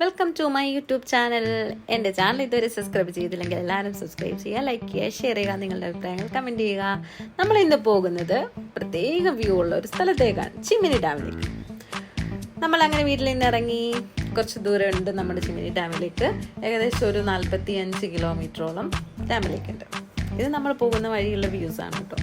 Welcome to my YouTube channel എന്റെ channel ഇതുവരെ subscribe ചെയ്തില്ലെങ്കിൽ എല്ലാവരും സബ്സ്ക്രൈബ് ചെയ്യുക ലൈക്ക് ചെയ്യുക ഷെയർ ചെയ്യുക നിങ്ങളുടെ അഭിപ്രായങ്ങൾ കമന്റ് ചെയ്യുക. നമ്മൾ ഇന്ന് പോകുന്നത് പ്രത്യേക വ്യൂ ഉള്ള ഒരു സ്ഥലത്തേക്കാണ് ചിമ്മിനി ഡാമിലേക്ക്. നമ്മൾ അങ്ങനെ വീട്ടിൽ നിന്ന് ഇറങ്ങി കുറച്ച് ദൂരം ഉണ്ട് നമ്മുടെ ചിമ്മിനി ഡാമിലേക്ക്. ഏകദേശം ഒരു നാൽപ്പത്തി അഞ്ച് കിലോമീറ്ററോളം ഡാമിലേക്കുണ്ട്. ഇത് നമ്മൾ പോകുന്ന വഴിയുള്ള വ്യൂസാണ് കേട്ടോ.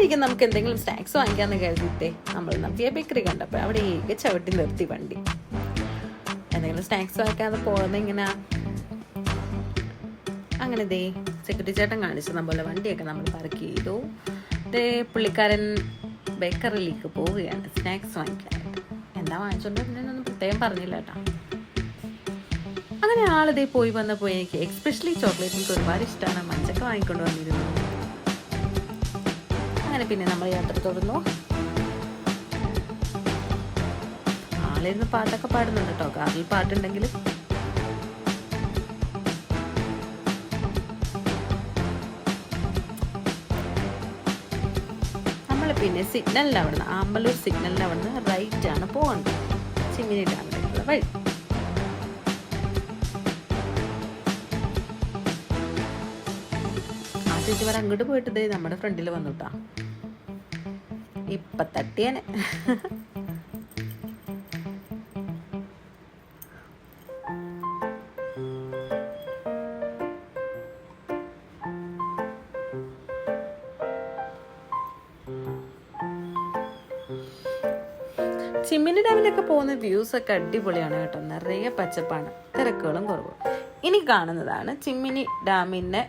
വഴിക്ക് നമുക്ക് എന്തെങ്കിലും സ്നാക്സ് വാങ്ങിക്കാന്ന് കരുതിയിട്ടേ നമ്മൾ നവ്യ ബേക്കറി കണ്ടപ്പോൾ അവിടെ ഏക ചവിട്ടി നിർത്തി വണ്ടി. എന്തെങ്കിലും സ്നാക്സ് വാങ്ങിക്കാതെ പോകുന്ന ഇങ്ങനെ അങ്ങനെ ദേ സെക്യൂരിറ്റി ചേട്ടൻ കാണിച്ചു നമ്മളെ വണ്ടിയൊക്കെ നമ്മൾ പാർക്ക് ചെയ്തു. ദേ പുള്ളിക്കാരൻ ബേക്കറിയിലേക്ക് പോവുകയാണ് സ്നാക്സ് വാങ്ങിക്കാൻ. എന്താ വാങ്ങിച്ചോണ്ട് എന്നൊന്നും പ്രത്യേകം പറഞ്ഞില്ല കേട്ടോ. അങ്ങനെ ആളിതേ പോയി വന്നപ്പോൾ എനിക്ക് എക്സ്പെഷ്യലി ചോക്ലേറ്റ് എനിക്ക് ഒരുപാട് ഇഷ്ടമാണ് മഞ്ചൊക്കെ വാങ്ങിക്കൊണ്ട് വന്നിരുന്നു. അങ്ങനെ പിന്നെ നമ്മൾ യാത്ര തുടർന്നു. ആളിരുന്ന് പാട്ടൊക്കെ പാടുന്നുണ്ട് കേട്ടോ. കാറിൽ പാട്ടുണ്ടെങ്കിൽ നമ്മൾ പിന്നെ സിഗ്നലിൽ അവിടുന്ന് ആമ്പലൂർ സിഗ്നലിൽ അവിടുന്ന് റൈറ്റ് ആണ് പോകുന്നത് ചിമ്മിനി ഡാമിലേക്കുള്ള വഴി. ചേച്ചി വരെ അങ്ങോട്ട് പോയിട്ട് ദേ നമ്മുടെ ഫ്രണ്ടിൽ വന്നുട്ടാ ഇപ്പൊ തട്ടിയനെ. ചിമ്മിനി ഡാമിലൊക്കെ പോകുന്ന വ്യൂസ് ഒക്കെ അടിപൊളിയാണ് കേട്ടോ. നിറയെ പച്ചപ്പാണ്. തിരക്കുകളും കുറവും. ഇനി കാണുന്നതാണ് ചിമ്മിനി ഡാമിന്റെ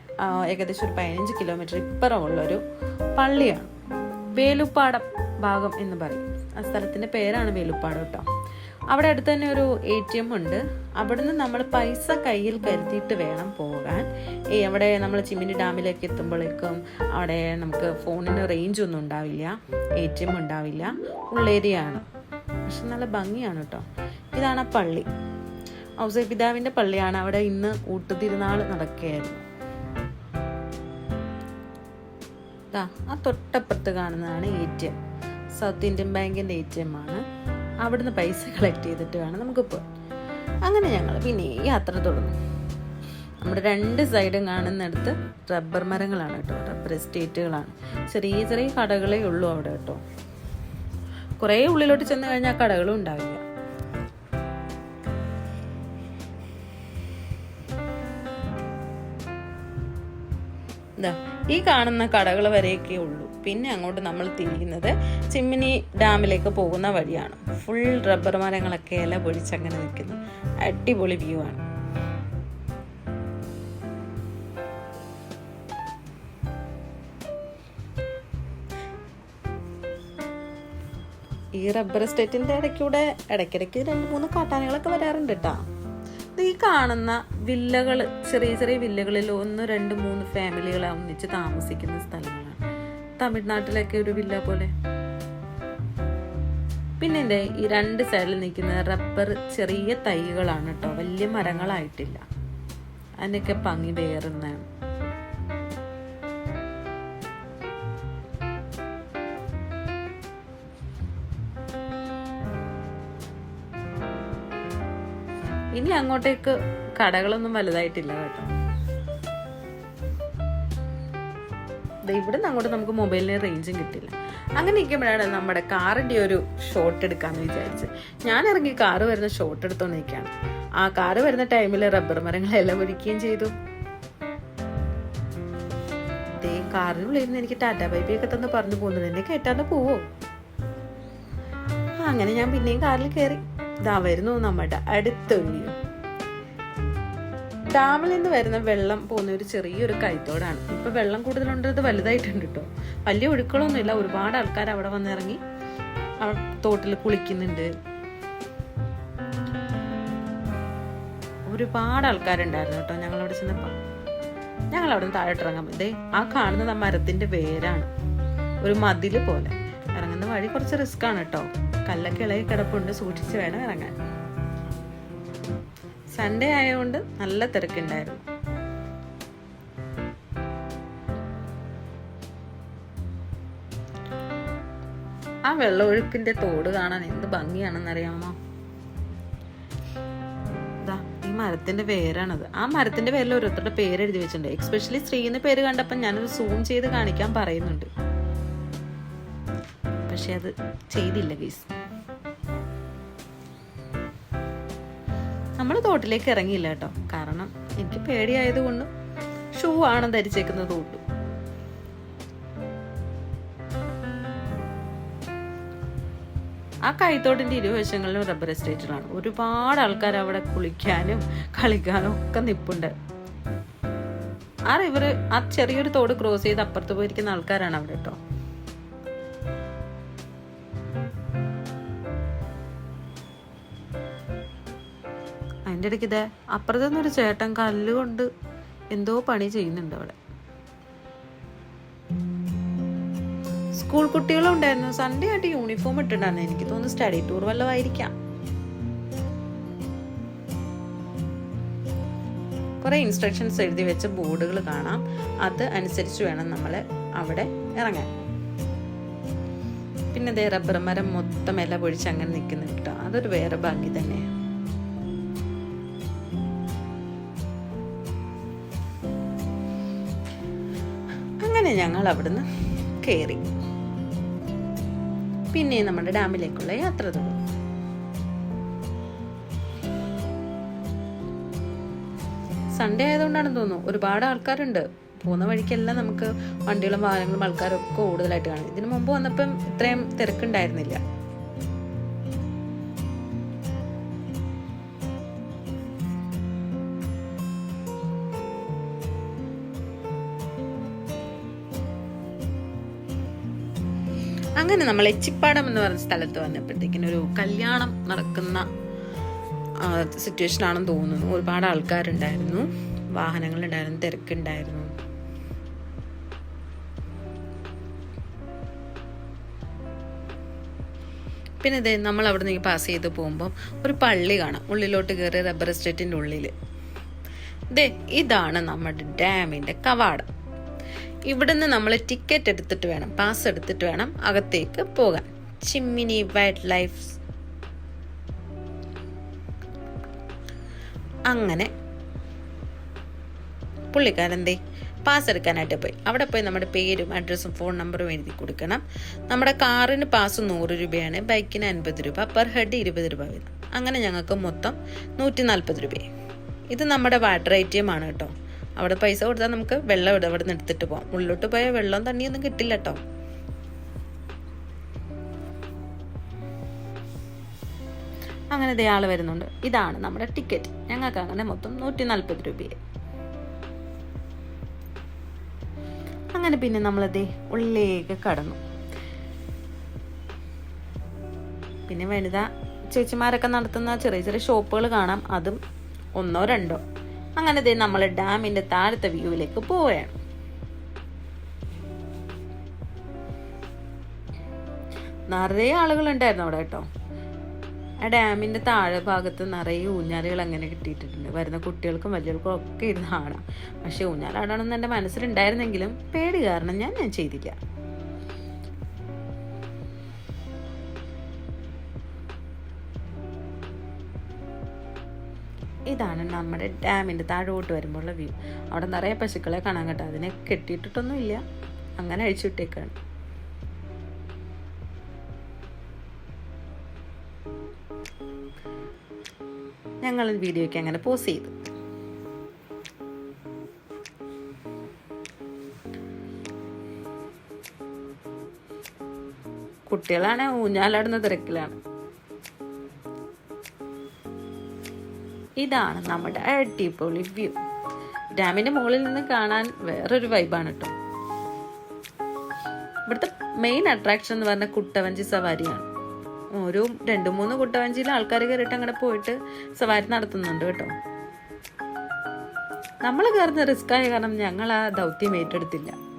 ഏകദേശം ഒരു പതിനഞ്ച് കിലോമീറ്റർ ഇപ്പുറമുള്ളൊരു പള്ളിയാണ്. വേലുപ്പാടം ഭാഗം എന്ന് പറയും. ആ സ്ഥലത്തിന്റെ പേരാണ് വേലുപ്പാടം കേട്ടോ. അവിടെ അടുത്ത് തന്നെ ഒരു എ ടി എം ഉണ്ട്. അവിടുന്ന് നമ്മൾ പൈസ കയ്യിൽ കരുതിയിട്ട് വേണം പോകാൻ. ഈ അവിടെ നമ്മൾ ചിമ്മിനി ഡാമിലേക്ക് എത്തുമ്പോഴേക്കും അവിടെ നമുക്ക് ഫോണിന് റേഞ്ച് ഒന്നും ഉണ്ടാവില്ല. എ ടി എം ഉണ്ടാവില്ല. ഉള്ളേരിയാണ്. പക്ഷെ നല്ല ഭംഗിയാണ് കേട്ടോ. ഇതാണ് ആ പള്ളി. ഔസേ പിതാവിന്റെ പള്ളിയാണ് അവിടെ ഇന്ന് ഊട്ടുതിരുനാൾ നടക്കുകയായിരുന്നു. ദാ ആ തൊട്ടപ്പുറത്ത് കാണുന്നതാണ് A T M South Indian ബാങ്കിന്റെ എ ടി എം ആണ്. അവിടുന്ന് പൈസ കളക്ട് ചെയ്തിട്ട് വേണം നമുക്ക് പോകാൻ അങ്ങനെ ഞങ്ങൾ പിന്നെ യാത്ര തുടങ്ങും നമ്മുടെ രണ്ട് സൈഡും കാണുന്നിടത്ത് റബ്ബർ മരങ്ങളാണ് കേട്ടോ. റബ്ബർ എസ്റ്റേറ്റുകളാണ്. ചെറിയ ചെറിയ കടകളേ ഉള്ളൂ അവിടെ കേട്ടോ. കുറേ ഉള്ളിലോട്ട് ചെന്ന് കഴിഞ്ഞാൽ കടകളും ഉണ്ടാവില്ല. ഇതാ ഈ കാണുന്ന കടകൾ വരെയൊക്കെ ഉള്ളൂ. പിന്നെ അങ്ങോട്ട് നമ്മൾ തിരിയുന്നത് ചിമ്മിനി ഡാമിലേക്ക് പോകുന്ന വഴിയാണ്. ഫുൾ റബ്ബർ മരങ്ങളൊക്കെ ഇല പൊടിച്ചങ്ങനെ നിൽക്കുന്നു. അടിപൊളി വ്യൂ ആണ്. ഈ റബ്ബർ എസ്റ്റേറ്റിന്റെ ഇടയ്ക്കൂടെ ഇടയ്ക്കിടയ്ക്ക് രണ്ട് മൂന്ന് കാട്ടാനകളൊക്കെ വരാറുണ്ട് കേട്ടോ കാണുന്ന വില്ലകൾ ചെറിയ ചെറിയ വില്ലകളിൽ ഒന്ന് രണ്ട് മൂന്ന് ഫാമിലികൾ ഒന്നിച്ച് താമസിക്കുന്ന സ്ഥലങ്ങളാണ്. തമിഴ്നാട്ടിലൊക്കെ ഒരു വില്ല പോലെ. പിന്നെ എന്റെ ഈ രണ്ട് സൈഡിൽ നിൽക്കുന്ന റബ്ബർ ചെറിയ തൈകളാണ് കേട്ടോ വലിയ മരങ്ങളായിട്ടില്ല. അതിനൊക്കെ ഭംഗി വേറുന്നതാണ്. ഇനി അങ്ങോട്ടേക്ക് കടകളൊന്നും വലുതായിട്ടില്ല കേട്ടോ. ഇവിടെ നിന്ന് അങ്ങോട്ട് നമുക്ക് മൊബൈലിന് റേഞ്ചും കിട്ടില്ല. അങ്ങനെ ഇരിക്കുമ്പോഴാണ് നമ്മുടെ കാറിന്റെ ഒരു ഷോട്ട് എടുക്കാന്ന് വിചാരിച്ച് ഞാൻ ഇറങ്ങി കാറ് വരുന്ന ഷോട്ട് എടുത്തോണ്ട് നിൽക്കുകയാണ് ആ കാറ് വരുന്ന ടൈമിൽ റബ്ബർ മരങ്ങളെല്ലാം ഒരുക്കുകയും ചെയ്തു. ദേ കാറിനുള്ളിൽ നിന്ന് എനിക്ക് ടാറ്റ ഒക്കെ തന്ന് പറഞ്ഞു പോകുന്നത്. എന്നെ കേട്ടാണ്ട് പോവോ? അങ്ങനെ ഞാൻ പിന്നെയും കാറിൽ കയറി ഇതാ വരുന്നു നമ്മുടെ അടുത്ത വീഡിയോ ഡാമിൽ നിന്ന് വരുന്ന വെള്ളം പോകുന്ന ഒരു ചെറിയൊരു കൈത്തോടാണ് ഇപ്പൊ വെള്ളം കൂടുതലുണ്ടത് വലുതായിട്ടുണ്ട് കേട്ടോ വലിയ ഒഴുക്കളൊന്നുമില്ല ഒരുപാട് ആൾക്കാർ അവിടെ വന്നിറങ്ങി തോട്ടിൽ കുളിക്കുന്നുണ്ട്. ഒരുപാട് ആൾക്കാരുണ്ടായിരുന്നു കേട്ടോ ഞങ്ങളവിടെ ചെന്നപ്പോൾ ഞങ്ങൾ അവിടെ നിന്ന് താഴോട്ട് ഇറങ്ങാൻ ഇതേ ആ കാണുന്നത് ആ മരത്തിന്റെ വേരാണ്. ഒരു മതിൽ പോലെ. ഇറങ്ങുന്ന വഴി കുറച്ച് റിസ്ക് ആണ് കേട്ടോ കല്ലൊക്കെ ഇളകി കിടപ്പുണ്ട്. സൂക്ഷിച്ച് വേണം ഇറങ്ങാൻ. സൺഡേ ആയതുകൊണ്ട് നല്ല തിരക്കുണ്ടായിരുന്നു. ആ വെള്ളമൊഴുക്കിന്റെ തോട് കാണാൻ എന്ത് ഭംഗിയാണെന്നറിയാമോ? ഈ മരത്തിന്റെ പേരാണത്. ആ മരത്തിന്റെ പേരിൽ ഓരോരുത്തരുടെ പേര് എഴുതി വെച്ചിട്ടുണ്ട്. എക്സ്പെഷ്യലി സ്ത്രീന്ന് പേര് കണ്ടപ്പോൾ ഞാനത് സൂം ചെയ്ത് കാണിക്കാൻ പറയുന്നുണ്ട്. പക്ഷെ അത് ചെയ്തില്ല ഗീസ് നമ്മൾ തോട്ടിലേക്ക് ഇറങ്ങിയില്ല കേട്ടോ. കാരണം എനിക്ക് പേടിയായതുകൊണ്ട് ഷൂ ആണ് ധരിച്ചേക്കുന്നത് തോട്ടു. ആ കൈത്തോട്ടിന്റെ ഇരുവശങ്ങളിലും റബ്ബർ എസ്റ്റേറ്റുകളാണ് ഒരുപാട് ആൾക്കാർ അവിടെ കുളിക്കാനും കളിക്കാനും ഒക്കെ നിപ്പുണ്ട്. ആ റിവർ ആ ചെറിയൊരു തോട് ക്രോസ് ചെയ്ത് അപ്പുറത്ത് പോയിരിക്കുന്ന ആൾക്കാരാണ് അവിടെ കേട്ടോ. അതിന്റെ ഇടയ്ക്ക് ഇതേ അപ്പുറത്ത് നിന്നൊരു ചേട്ടൻ കല്ലുകൊണ്ട് എന്തോ പണി ചെയ്യുന്നുണ്ട് അവിടെ. സ്കൂൾ കുട്ടികളും ഉണ്ടായിരുന്നു. സൺഡേ ആയിട്ട് യൂണിഫോം ഇട്ടിട്ടുണ്ടായിരുന്നു എനിക്ക് തോന്നുന്നു സ്റ്റഡി ടൂർ വല്ലതായിരിക്കാം കുറെ ഇൻസ്ട്രക്ഷൻസ് എഴുതി വെച്ച ബോർഡുകൾ കാണാം. അത് അനുസരിച്ച് വേണം നമ്മൾ അവിടെ ഇറങ്ങാൻ. പിന്നെ ദേ റബ്ബർ മരം മൊത്തം ഇല പൊഴിച്ച് അങ്ങനെ നിൽക്കുന്നു കേട്ടോ. അതൊരു വേറെ ഭാഗ്യം തന്നെയാണ് അങ്ങനെ ഞങ്ങൾ അവിടുന്ന് കയറി പിന്നെ നമ്മുടെ ഡാമിലേക്കുള്ള യാത്ര തുടങ്ങി. സൺഡേ ആയതുകൊണ്ടാണെന്ന് തോന്നുന്നു. ഒരുപാട് ആൾക്കാരുണ്ട്. പോകുന്ന വഴിക്കെല്ലാം നമുക്ക് വണ്ടികളും വാഹനങ്ങളും ആൾക്കാരും ഒക്കെ കൂടുതലായിട്ട് കാണും. ഇതിനു മുമ്പ് വന്നപ്പം ഇത്രയും തിരക്കുണ്ടായിരുന്നില്ല. അങ്ങനെ നമ്മൾ എച്ചിപ്പാടം എന്ന് പറഞ്ഞ സ്ഥലത്ത് വന്നപ്പോഴത്തേക്കിനും ഒരു കല്യാണം നടക്കുന്ന സിറ്റുവേഷൻ ആണെന്ന് തോന്നുന്നു. ഒരുപാട് ആൾക്കാരുണ്ടായിരുന്നു. വാഹനങ്ങളുണ്ടായിരുന്നു തിരക്കുണ്ടായിരുന്നു. പിന്നെ ഇതേ നമ്മൾ അവിടെ നിന്ന് പാസ് ചെയ്ത് പോകുമ്പോൾ ഒരു പള്ളി കാണാം. ഉള്ളിലോട്ട് കയറി റബ്ബർ എസ്റ്റേറ്റിന്റെ ഉള്ളിൽ ഇതേ ഇതാണ് നമ്മുടെ ഡാമിന്റെ കവാടം. ഇവിടുന്ന് നമ്മൾ ടിക്കറ്റ് എടുത്തിട്ട് വേണം പാസ് എടുത്തിട്ട് വേണം അകത്തേക്ക് പോകാൻ. ചിമ്മിനി വൈൽഡ് ലൈഫ് അങ്ങനെ പുള്ളിക്കാരെന്തേ പാസ് എടുക്കാനായിട്ട് പോയി. അവിടെ പോയി നമ്മുടെ പേരും അഡ്രസ്സും ഫോൺ നമ്പറും എഴുതി കൊടുക്കണം. നമ്മുടെ കാറിന് പാസ് നൂറ് രൂപയാണ്. ബൈക്കിന് അൻപത് രൂപ. പെർ ഹെഡ് ഇരുപത് രൂപ വീതം അങ്ങനെ ഞങ്ങൾക്ക് മൊത്തം നൂറ്റി നാൽപ്പത് രൂപയായി. ഇത് നമ്മുടെ വാട്ടർ എ ടി എം ആണ് കേട്ടോ. അവിടെ പൈസ കൊടുത്താൽ നമുക്ക് വെള്ളം ഇവിടെ ഇവിടെ നിന്ന് എടുത്തിട്ട് പോകാം ഉള്ളിലോട്ട് പോയാൽ വെള്ളം തണ്ണിയൊന്നും കിട്ടില്ല കേട്ടോ അങ്ങനെ ആൾ വരുന്നുണ്ട്. ഇതാണ് നമ്മുടെ ടിക്കറ്റ് ഞങ്ങൾക്ക് അങ്ങനെ മൊത്തം നൂറ്റി നാൽപ്പത് രൂപയെ അങ്ങനെ പിന്നെ നമ്മളതേ ഉള്ളിലേക്ക് കടന്നു. പിന്നെ വനിതാ ചേച്ചിമാരൊക്കെ നടത്തുന്ന ചെറിയ ചെറിയ ഷോപ്പുകൾ കാണാം. അതും ഒന്നോ രണ്ടോ. അങ്ങനെ ദേ നമ്മൾ ഡാമിന്റെ താഴത്തെ വ്യൂവിലേക്ക് പോവുകയാണ്. നിറയെ ആളുകൾ ഉണ്ടായിരുന്നു അവിടെ കേട്ടോ. ആ ഡാമിന്റെ താഴെ ഭാഗത്ത് നിറയെ ഊഞ്ഞാലുകൾ അങ്ങനെ കിട്ടിയിട്ടുണ്ട്. വരുന്ന കുട്ടികൾക്കും വലിയവർക്കും ഒക്കെ ഇരുന്ന് ആടാം പക്ഷെ ഊഞ്ഞാലാടണമെന്ന് എന്റെ മനസ്സിലുണ്ടായിരുന്നെങ്കിലും പേടി കാരണം ഞാൻ ഞാൻ ചെയ്തില്ല. ഇതാണ് നമ്മുടെ ഡാമിന്റെ താഴോട്ട് വരുമ്പോഴുള്ള വ്യൂ. അവിടെ നിറയെ പശുക്കളെ കാണാൻ കേട്ടോ. അതിനെ കെട്ടിയിട്ടിട്ടൊന്നുമില്ല. അങ്ങനെ അഴിച്ചു വിട്ടേക്കാണ്. ഞങ്ങൾ വീഡിയോയ്ക്ക് അങ്ങനെ പോസ് ചെയ്തു. കുട്ടികളാണ് ഊഞ്ഞാലാടുന്ന തിരക്കിലാണ്. ഇതാണ് നമ്മുടെ അടിപൊളി വ്യൂ ഡാമിന്റെ മുകളിൽ നിന്ന് കാണാൻ വേറൊരു വൈബാണ് കേട്ടോ ഇവിടുത്തെ മെയിൻ അട്രാക്ഷൻ എന്ന് പറഞ്ഞ കുട്ടവഞ്ചി സവാരിയാണ്. ഒരു രണ്ട് മൂന്ന് കുട്ടവഞ്ചിയിൽ ആൾക്കാർ കയറിയിട്ട് അങ്ങനെ പോയിട്ട് സവാരി നടത്തുന്നുണ്ട് കേട്ടോ. നമ്മൾ കയറുന്ന റിസ്ക് ആയ കാരണം ഞങ്ങൾ ആ ദൗത്യം ഏറ്റെടുത്തില്ല.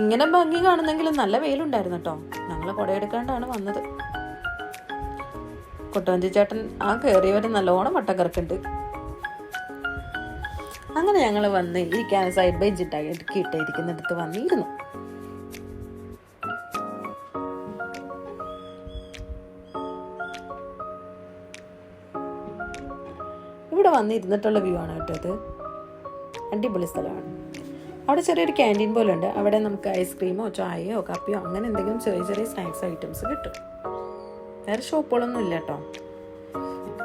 ഇങ്ങനെ ഭംഗി കാണുന്നെങ്കിലും നല്ല വെയിലുണ്ടായിരുന്നു കേട്ടോ. ഞങ്ങൾ കുടയെടുക്കാണ്ടാണ് വന്നത്. കൊട്ടവഞ്ചി ചേട്ടൻ ആ കയറിയവരെ നല്ലോണം വട്ടക്കറക്കുണ്ട്. അങ്ങനെ ഞങ്ങൾ വന്ന് ഇരിക്കാൻ സൈഡ് ബൈ ഇട്ടാക്കി ഇട്ടിരിക്കുന്നിടത്ത് വന്നിരുന്നു. ഇവിടെ വന്നിരുന്നിട്ടുള്ള വ്യൂ ആണ് കേട്ടോ ഇത്. അടിപൊളി സ്ഥലമാണ്. അവിടെ ചെറിയൊരു ക്യാന്റീൻ പോലെ ഉണ്ട് അവിടെ നമുക്ക് ഐസ്ക്രീമോ ചായയോ കാപ്പിയോ അങ്ങനെ എന്തെങ്കിലും ചെറിയ ചെറിയ സ്നാക്സ് ഐറ്റംസ് കിട്ടും. വേറെ ഷോപ്പുകളൊന്നും ഇല്ല കേട്ടോ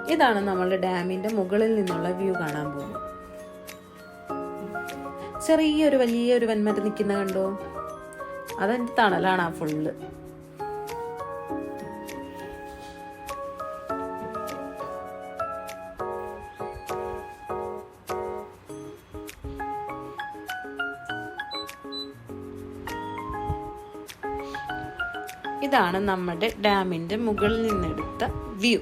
ഇതാണ് നമ്മളുടെ ഡാമിന്റെ മുകളിൽ നിന്നുള്ള വ്യൂ കാണാൻ പോകുന്നത്. ചെറിയൊരു വലിയൊരു വന്മരം നിൽക്കുന്ന കണ്ടോ? അതെന്റെ തണലാണ് ആ ഫുള്ള് ഇതാണ് നമ്മുടെ ഡാമിന്റെ മുകളിൽ നിന്നെടുത്ത വ്യൂ.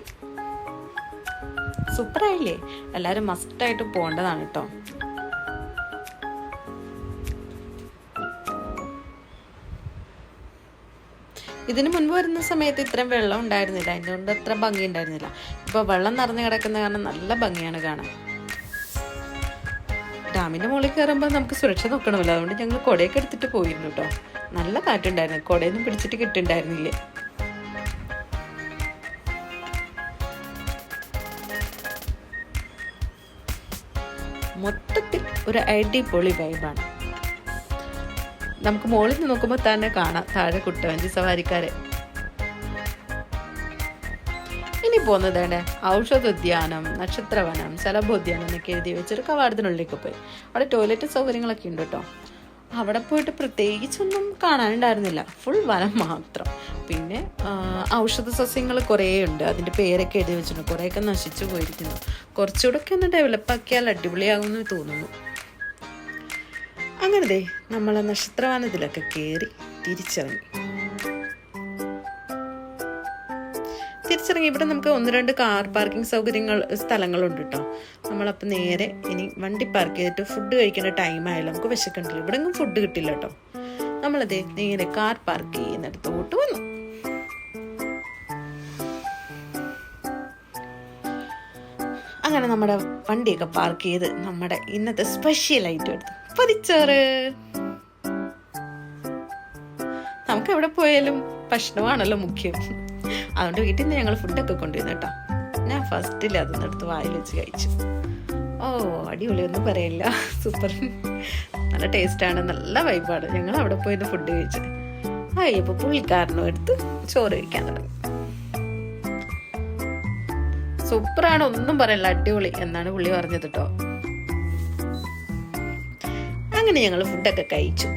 സൂപ്പറായില്ലേ? എല്ലാവരും മസ്റ്റായിട്ട് പോകേണ്ടതാണ് കേട്ടോ ഇതിനു മുൻപ് വരുന്ന സമയത്ത് ഇത്രയും വെള്ളം ഉണ്ടായിരുന്നില്ല. അതിന്റെ കൊണ്ട് അത്ര ഭംഗി ഉണ്ടായിരുന്നില്ല. ഇപ്പോൾ വെള്ളം നിറഞ്ഞു കിടക്കുന്ന കാരണം നല്ല ഭംഗിയാണ് കാണാൻ. ഡാമിന്റെ മുകളിൽ കയറുമ്പോൾ നമുക്ക് സുരക്ഷ നോക്കണമല്ലോ. അതുകൊണ്ട് ഞങ്ങൾ കുടയൊക്കെ എടുത്തിട്ട് പോയിരുന്നു കേട്ടോ നല്ല കാറ്റുണ്ടായിരുന്നു. കുടയൊന്നും പിടിച്ചിട്ട് കിട്ടുണ്ടായിരുന്നില്ലേ. മൊത്തത്തിൽ ഒരു അടിപൊളി വൈബാണ് നമുക്ക് മുകളിൽ നിന്ന് നോക്കുമ്പോൾ തന്നെ കാണാം. താഴെ കുട്ടവഞ്ചി സവാരിക്കാരെ. പോകുന്നത് വേണ്ടേ ഔഷധോദ്യാനം നക്ഷത്രവനം ശലഭോദ്യാനം എന്നൊക്കെ എഴുതി വെച്ചൊരു കവാടത്തിനുള്ളിലേക്ക് പോയി. അവിടെ ടോയ്ലറ്റ് സൗകര്യങ്ങളൊക്കെ ഉണ്ട് കേട്ടോ. അവിടെ പോയിട്ട് പ്രത്യേകിച്ചൊന്നും കാണാനുണ്ടായിരുന്നില്ല. ഫുൾ വനം മാത്രം. പിന്നെ ഔഷധ സസ്യങ്ങൾ കുറേ ഉണ്ട്. അതിന്റെ പേരൊക്കെ എഴുതി വെച്ചിട്ടുണ്ട്. കുറേയൊക്കെ നശിച്ചു പോയിരിക്കുന്നു. കുറച്ചുകൂടെ ഒക്കെ ഒന്ന് ഡെവലപ്പാക്കിയാൽ അടിപൊളിയാകുമെന്ന് തോന്നുന്നു. അങ്ങനെ ദേ നമ്മൾ നക്ഷത്രവാനത്തിലൊക്കെ കയറി തിരിച്ചിറങ്ങി. തിരിച്ചിറങ്ങി ഇവിടെ നമുക്ക് ഒന്ന് രണ്ട് കാർ പാർക്കിംഗ് സൗകര്യങ്ങൾ സ്ഥലങ്ങളുണ്ട് കേട്ടോ നമ്മളപ്പോൾ നേരെ ഇനി വണ്ടി പാർക്ക് ചെയ്തിട്ട് ഫുഡ് കഴിക്കേണ്ട ടൈം ആയാലും നമുക്ക് വിശക്കണ്ടല്ലോ ഇവിടെ ഒന്നും ഫുഡ് കിട്ടില്ല കേട്ടോ നമ്മളത് നേരെ കാർ പാർക്ക് ചെയ്യുന്നിടത്തോട്ട് വന്നു. അങ്ങനെ നമ്മുടെ വണ്ടിയൊക്കെ പാർക്ക് ചെയ്ത് നമ്മുടെ ഇന്നത്തെ സ്പെഷ്യൽ ഐറ്റം എടുത്തു. പൊതിച്ചോറ്. നമുക്ക് എവിടെ പോയാലും ഭക്ഷണമാണല്ലോ മുഖ്യം. അതുകൊണ്ട് വീട്ടിൽ നിന്ന് ഞങ്ങൾ ഫുഡൊക്കെ കൊണ്ടുവന്നു കേട്ടോ. ഞാൻ ഫസ്റ്റിൽ അതൊന്നും എടുത്ത് വായിൽ വെച്ച് കഴിച്ചു. ഓ അടിപൊളി ഒന്നും പറയില്ല. സൂപ്പർ നല്ല ടേസ്റ്റാണ് നല്ല വൈബാണ് ഞങ്ങൾ അവിടെ പോയി ഫുഡ് കഴിച്ചു. അയ്യപ്പോൾ പുള്ളിക്കാരനും എടുത്ത് ചോറ് കഴിക്കാൻ തുടങ്ങി. സൂപ്പറാണ് ഒന്നും പറയല്ല അടിപൊളി എന്നാണ് പുള്ളി പറഞ്ഞത് കേട്ടോ. അങ്ങനെ ഞങ്ങൾ ഫുഡൊക്കെ കഴിച്ചു.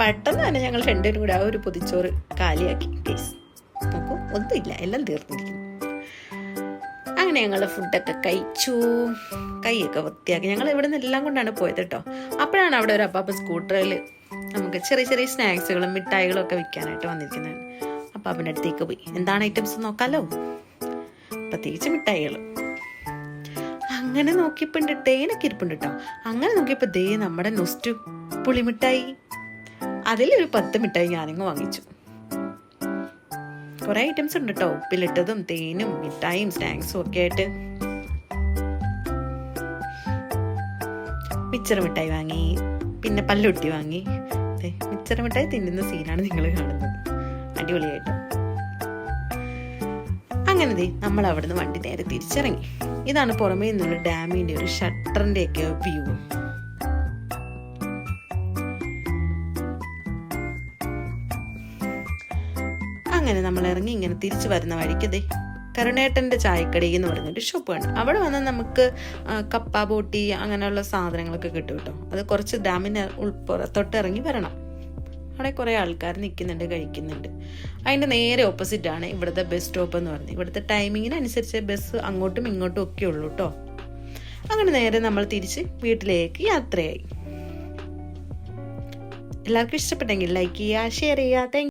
പെട്ടെന്ന് തന്നെ ഞങ്ങൾ രണ്ടുപേരും കൂടെ ആ ഒരു പൊതിച്ചോറ് കാലിയാക്കി. കേസ് നോക്കൂ ഒന്നുമില്ല എല്ലാം തീർന്നിരിക്കുന്നു. അങ്ങനെ ഞങ്ങൾ ഫുഡൊക്കെ കഴിച്ചു. കൈയൊക്കെ വൃത്തിയാക്കി. ഞങ്ങൾ ഇവിടെ നിന്ന് എല്ലാം കൊണ്ടാണ് പോയത് കേട്ടോ അപ്പോഴാണ് അവിടെ ഒരു അപ്പാപ്പ സ്കൂട്ടറിൽ നമുക്ക് ചെറിയ ചെറിയ സ്നാക്സുകളും മിഠായികളും ഒക്കെ വിൽക്കാനായിട്ട് വന്നിരിക്കുന്നത്. അപ്പാപ്പന്റെ അടുത്തേക്ക് പോയി. എന്താണ് ഐറ്റംസ് നോക്കാമല്ലോ പ്രത്യേകിച്ച് മിഠായികൾ അങ്ങനെ നോക്കിയപ്പോൾ ഉണ്ട് തേനൊക്കെ ഇരിപ്പുണ്ട് കേട്ടോ അങ്ങനെ നോക്കിയപ്പോൾ ദേ നമ്മുടെ നൊസ്റ്റു പുളിമിഠായി. അതിലൊരു പത്ത് മിഠായി ഞാനിങ്ങ് വാങ്ങിച്ചു. കുറെ ഐറ്റംസ് ഉണ്ട് കേട്ടോ ഉപ്പിലിട്ടതും തേനും മിഠായും സ്നാക്സും ഒക്കെ ആയിട്ട്. മിച്ചർ മിഠായി വാങ്ങി. പിന്നെ പല്ലുട്ടി വാങ്ങി. മിച്ചർ മിഠായി തിന്നുന്ന സീനാണ് നിങ്ങൾ കാണുന്നത്. അടിപൊളിയായിട്ട്. അങ്ങനെ ദേ നമ്മൾ അവിടുന്ന് വണ്ടി നേരെ തിരിച്ചിറങ്ങി. ഇതാണ് പുറമേ നിന്നുള്ള ഡാമിന്റെ ഒരു ഷട്ടറിന്റെ ഒക്കെ വ്യൂ അങ്ങനെ നമ്മൾ ഇറങ്ങി ഇങ്ങനെ തിരിച്ചു വരുന്ന വഴിക്ക് ദേ കരുണേട്ടന്റെ ചായക്കടി എന്ന് പറഞ്ഞൊരു ഷോപ്പ് ഉണ്ട് അവിടെ വന്നാൽ നമുക്ക് കപ്പ ബോട്ടി അങ്ങനെയുള്ള സാധനങ്ങളൊക്കെ കിട്ടും കേട്ടോ. അത് കുറച്ച് ഡാമിന് ഉൾപ്പുറത്തൊട്ട് ഇറങ്ങി വരണം. അവിടെ കുറേ ആൾക്കാർ നിൽക്കുന്നുണ്ട് കഴിക്കുന്നുണ്ട്. അതിന്റെ നേരെ ഓപ്പോസിറ്റ് ആണ് ഇവിടുത്തെ ബസ് സ്റ്റോപ്പ് എന്ന് പറഞ്ഞത് ഇവിടുത്തെ ടൈമിങ്ങിനനുസരിച്ച് ബസ് അങ്ങോട്ടും ഇങ്ങോട്ടും ഒക്കെ ഉള്ളൂ കേട്ടോ. അങ്ങനെ നേരെ നമ്മൾ തിരിച്ച് വീട്ടിലേക്ക് യാത്രയായി. എല്ലാവർക്കും ഇഷ്ടപ്പെട്ടെങ്കിൽ ലൈക്ക് ചെയ്യുക ഷെയർ ചെയ്യുക. താങ്ക്